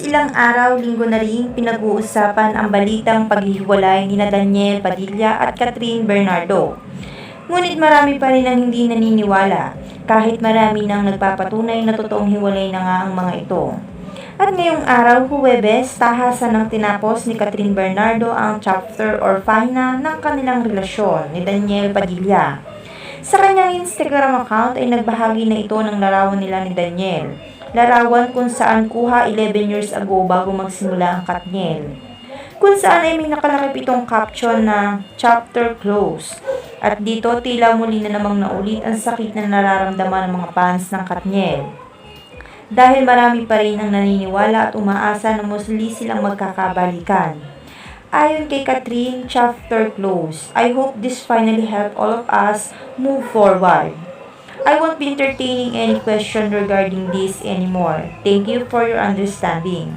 ilang araw, linggo na rin, pinag-uusapan ang balitang paghihiwalay ni Daniel Padilla at Catherine Bernardo. Ngunit marami pa rin ang hindi naniniwala, kahit marami nang nagpapatunay na totoong hiwalay na nga ang mga ito. At ngayong araw, Huwebes, tahasan ng tinapos ni Catherine Bernardo ang chapter or fina ng kanilang relasyon ni Daniel Padilla. Sa kanyang Instagram account ay nagbahagi na ito ng larawan nila ni Daniel. Larawan kung saan kuha 11 years ago bago magsimula ang Katniel. Kung saan ay may nakalakip itong caption na chapter close. At dito tila muli na namang naulit ang sakit na nararamdaman ng mga fans ng Katniel. Dahil marami pa rin ang naniniwala at umaasa na muli silang magkakabalikan. Ayon kay Catherine, chapter close. I hope this finally help all of us move forward. I won't be entertaining any question regarding this anymore. Thank you for your understanding.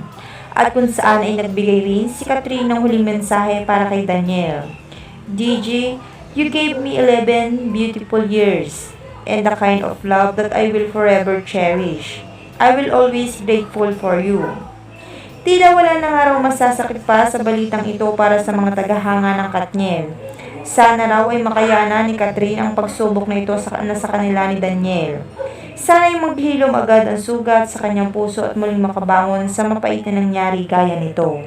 At kung saan ay nagbigay rin si Catherine ng huling mensahe para kay Daniel. Gigi, you gave me 11 beautiful years and the kind of love that I will forever cherish. I will always grateful for you. Tila wala na nga raw masasakit pa sa balitang ito para sa mga tagahanga ng Katniel. Sana raw ay makayanan ni Catherine ang pagsubok na ito sa, na sa kanila ni Daniel. Sana ay maghilom agad ang sugat sa kanyang puso at muling makabangon sa mapait na nangyari gaya nito.